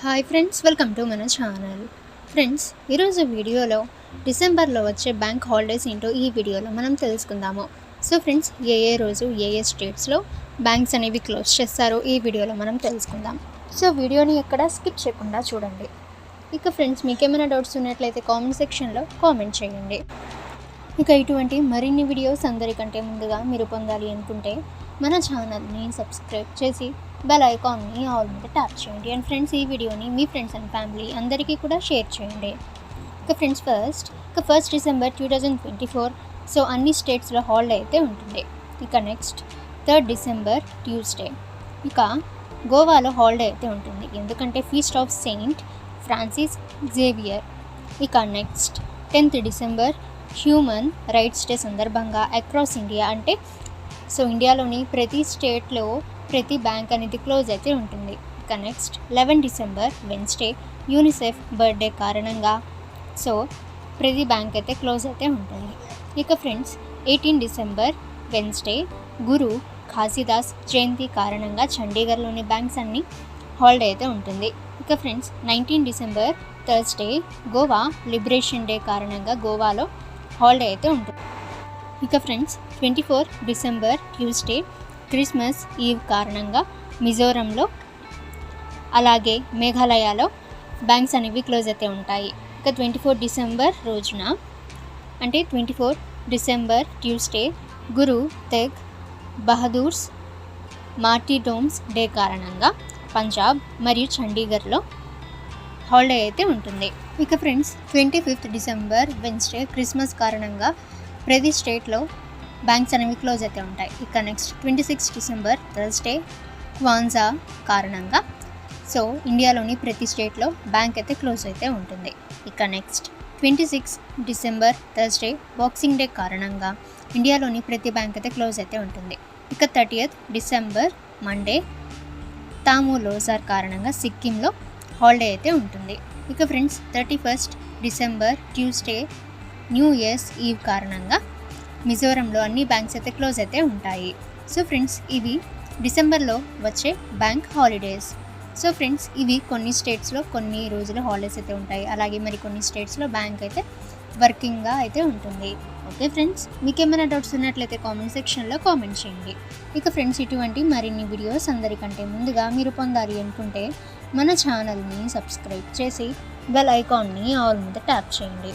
Hi friends welcome to మన channel friends ఈరోజు వీడియోలో డిసెంబర్లో వచ్చే బ్యాంక్ హాలిడేస్ ఏంటో ఈ వీడియోలో మనం తెలుసుకుందాము. సో ఫ్రెండ్స్ ఏ ఏ రోజు ఏ ఏ స్టేట్స్లో బ్యాంక్స్ అనేవి క్లోజ్ చేస్తారో ఈ వీడియోలో మనం తెలుసుకుందాం. సో వీడియోని ఎక్కడ స్కిప్ చేయకుండా చూడండి. ఇక ఫ్రెండ్స్ మీకు ఏమైనా డౌట్స్ ఉన్నట్లయితే కామెంట్ సెక్షన్లో కామెంట్ చేయండి. ఇక ఇటువంటి మరిన్ని వీడియోస్ అందరికంటే ముందుగా మీరు పొందాలి అనుకుంటే మన ఛానల్ని సబ్స్క్రైబ్ చేసి బెల్ ఐకాన్ని ఆల్ మీద ట్యాప్ చేయండి. అండ్ ఫ్రెండ్స్ ఈ వీడియోని మీ ఫ్రెండ్స్ అండ్ ఫ్యామిలీ అందరికీ కూడా షేర్ చేయండి. ఇక ఫ్రెండ్స్ ఫస్ట్ ఇక first December two thousand twenty four so అన్ని స్టేట్స్లో హాలిడే అయితే ఉంటుంది. ఇక నెక్స్ట్ థర్డ్ డిసెంబర్ ట్యూస్డే. ఇక గోవాలో హాలిడే అయితే ఉంటుంది. ఎందుకంటే feast of Saint Francis Xavier. ఇక next tenth December human rights day సందర్భంగా అక్రాస్ ఇండియా అంటే సో ఇండియాలోని ప్రతి స్టేట్లో ప్రతి బ్యాంక్ అనేది క్లోజ్ అయితే ఉంటుంది. ఇక next eleven December Wednesday UNICEF birthday కారణంగా. సో ప్రతి బ్యాంక్ అయితే క్లోజ్ అయితే ఉంటుంది. ఇక friends eighteen December Wednesday Guru Ghasidas Jayanti కారణంగా చండీగఢ్లోని బ్యాంక్స్ అన్ని హాలిడే అయితే ఉంటుంది. ఇక friends nineteen December Thursday Goa liberation day కారణంగా గోవాలో హాలిడే అయితే ఉంటుంది. ఇక friends twenty four December Tuesday Christmas eve కారణంగా మిజోరంలో అలాగే మేఘాలయలో బ్యాంక్స్ అనేవి క్లోజ్ అయితే ఉంటాయి. ఇక ట్వంటీ ఫోర్ డిసెంబర్ రోజున అంటే twenty four December Tuesday Guru Tegh Bahadur's martyrdom day కారణంగా పంజాబ్ మరియు చండీగఢ్లో హాలిడే అయితే ఉంటుంది. ఇక friends twenty fifth December Wednesday Christmas కారణంగా ప్రతి స్టేట్లో బ్యాంక్స్ అనేవి క్లోజ్ అయితే ఉంటాయి. ఇక next twenty six December Thursday Kwanzaa కారణంగా. సో ఇండియాలోని ప్రతి స్టేట్లో బ్యాంక్ అయితే క్లోజ్ అయితే ఉంటుంది. ఇక next twenty six December Thursday boxing day కారణంగా ఇండియాలోని ప్రతి బ్యాంక్ అయితే క్లోజ్ అయితే ఉంటుంది. ఇక థర్టీయత్ డిసెంబర్ మండే తాము లోజార్ కారణంగా సిక్కింలో హాలిడే అయితే ఉంటుంది. ఇక friends thirty first December Tuesday new year's eve కారణంగా మిజోరంలో అన్ని బ్యాంక్స్ అయితే క్లోజ్ అయితే ఉంటాయి. సో ఫ్రెండ్స్ ఇవి డిసెంబర్లో వచ్చే బ్యాంక్ హాలిడేస్. సో ఫ్రెండ్స్ ఇవి కొన్ని స్టేట్స్లో కొన్ని రోజులు హాలిడేస్ అయితే ఉంటాయి. అలాగే మరి కొన్ని స్టేట్స్లో బ్యాంక్ అయితే వర్కింగ్గా అయితే ఉంటుంది. ఓకే ఫ్రెండ్స్ మీకు ఏమైనా డౌట్స్ ఉన్నట్లయితే కామెంట్ సెక్షన్లో కామెంట్ చేయండి. ఇక ఫ్రెండ్స్ ఇటువంటి మరిన్ని వీడియోస్ అందరికంటే ముందుగా మీరు పొందాలి అనుకుంటే మన ఛానల్ని సబ్స్క్రైబ్ చేసి బెల్ ఐకాన్ని ఆల్ మీద ట్యాప్ చేయండి.